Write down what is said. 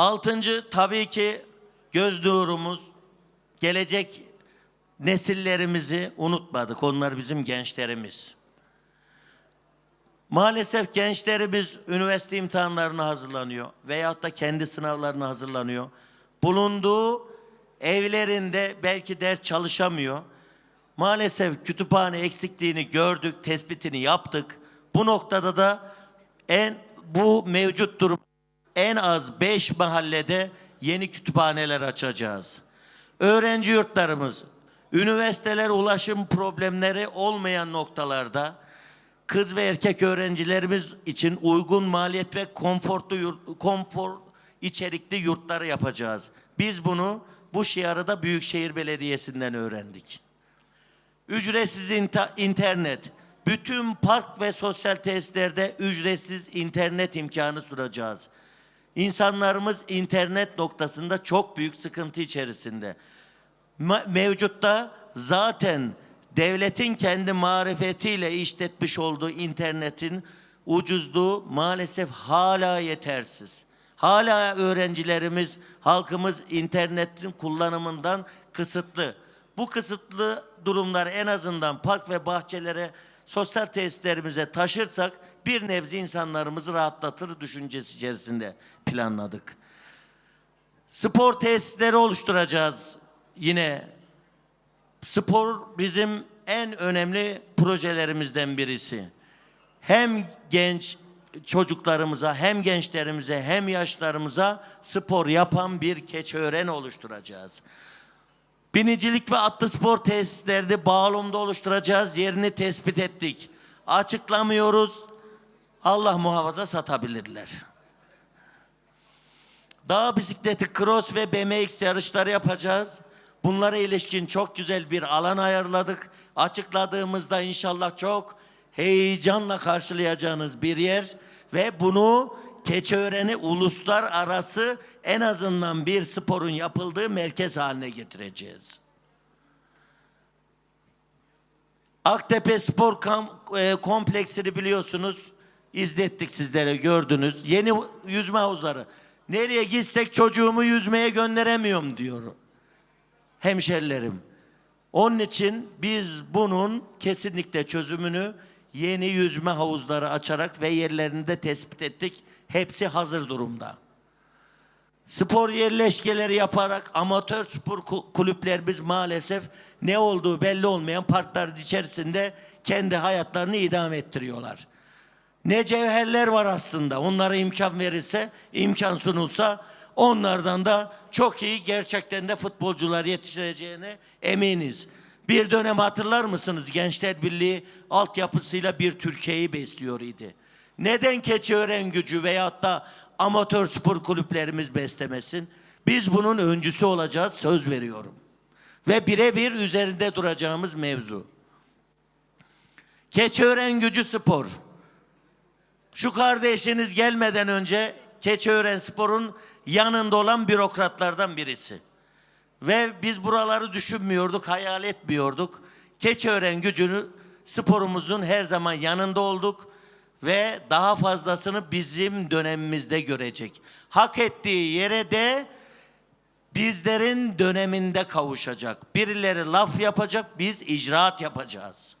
Altıncı tabii ki göz nurumuz, gelecek nesillerimizi unutmadık. Onlar bizim gençlerimiz. Maalesef gençlerimiz üniversite imtihanlarına hazırlanıyor veyahut da kendi sınavlarına hazırlanıyor. Bulunduğu evlerinde belki ders çalışamıyor. Maalesef kütüphane eksikliğini gördük, tespitini yaptık. Bu noktada da en bu mevcut durum en az 5 mahallede yeni kütüphaneler açacağız. Öğrenci yurtlarımız, üniversiteler ulaşım problemleri olmayan noktalarda kız ve erkek öğrencilerimiz için uygun maliyet ve konforlu yurt, konfor içerikli yurtları yapacağız. Biz bunu bu şiarı da Büyükşehir Belediyesi'nden öğrendik. Ücretsiz internet. Bütün park ve sosyal tesislerde ücretsiz internet imkanı sunacağız. İnsanlarımız internet noktasında çok büyük sıkıntı içerisinde. Mevcutta zaten devletin kendi marifetiyle işletmiş olduğu internetin ucuzluğu maalesef hala yetersiz. Hala öğrencilerimiz, halkımız internetin kullanımından kısıtlı. Bu kısıtlı durumları en azından park ve bahçelere, sosyal tesislerimize taşırsak bir nebze insanlarımızı rahatlatır düşüncesi içerisinde planladık. Spor tesisleri oluşturacağız yine. Spor bizim en önemli projelerimizden birisi. Hem genç çocuklarımıza hem gençlerimize hem yaşlarımıza spor yapan bir keçiören oluşturacağız. Binicilik ve atlı spor tesislerini bağlamda oluşturacağız. Yerini tespit ettik. Açıklamıyoruz. Allah muhafaza satabilirler. Dağ bisikleti, cross ve BMX yarışları yapacağız. Bunlara ilişkin çok güzel bir alan ayarladık. Açıkladığımızda inşallah çok heyecanla karşılayacağınız bir yer ve bunu Keçiören'i uluslararası en azından bir sporun yapıldığı merkez haline getireceğiz. Aktepe Spor e, Kompleksini biliyorsunuz. izlettik sizlere gördünüz. Yeni yüzme havuzları. Nereye gitsek çocuğumu yüzmeye gönderemiyorum diyor hemşerilerim. Onun için biz bunun kesinlikle çözümünü yeni yüzme havuzları açarak ve yerlerini de tespit ettik. Hepsi hazır durumda. Spor yerleşkeleri yaparak amatör spor ku- kulüplerimiz maalesef ne olduğu belli olmayan parkların içerisinde kendi hayatlarını idame ettiriyorlar. Ne cevherler var aslında. Onlara imkan verilse, imkan sunulsa onlardan da çok iyi gerçekten de futbolcular yetiştireceğine eminiz. Bir dönem hatırlar mısınız Gençler Birliği altyapısıyla bir Türkiye'yi besliyor idi. Neden Keçiören gücü veyahut da amatör spor kulüplerimiz beslemesin? Biz bunun öncüsü olacağız söz veriyorum. Ve birebir üzerinde duracağımız mevzu. Keçiören gücü spor. Şu kardeşiniz gelmeden önce Keçiören Spor'un yanında olan bürokratlardan birisi. Ve biz buraları düşünmüyorduk, hayal etmiyorduk. Keçiören gücünü sporumuzun her zaman yanında olduk ve daha fazlasını bizim dönemimizde görecek. Hak ettiği yere de bizlerin döneminde kavuşacak. Birileri laf yapacak, biz icraat yapacağız.